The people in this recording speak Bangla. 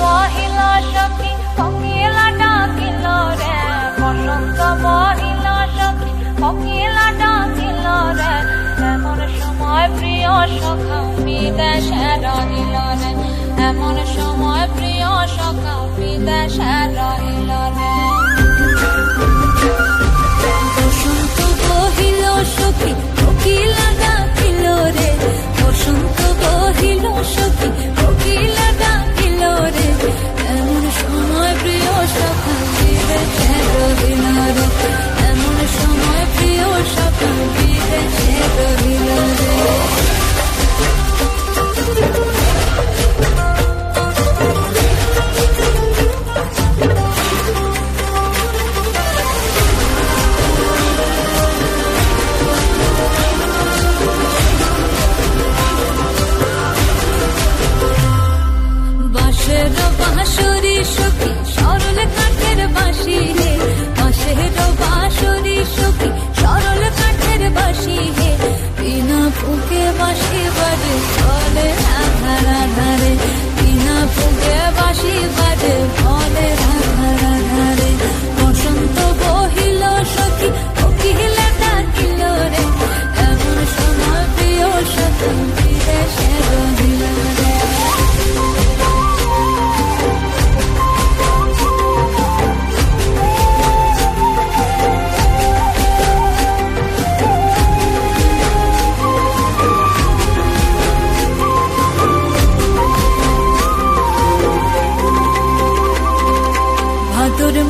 মহিলা সখী ফকিলা ডাকিল রে। বসন্ত মহিলা সখী ফকিলা ডাকিল রে। এমন সময় প্রিয় সখা বিদেশে রহিল রে। এমন সময় প্রিয় সখা বিদেশে Don't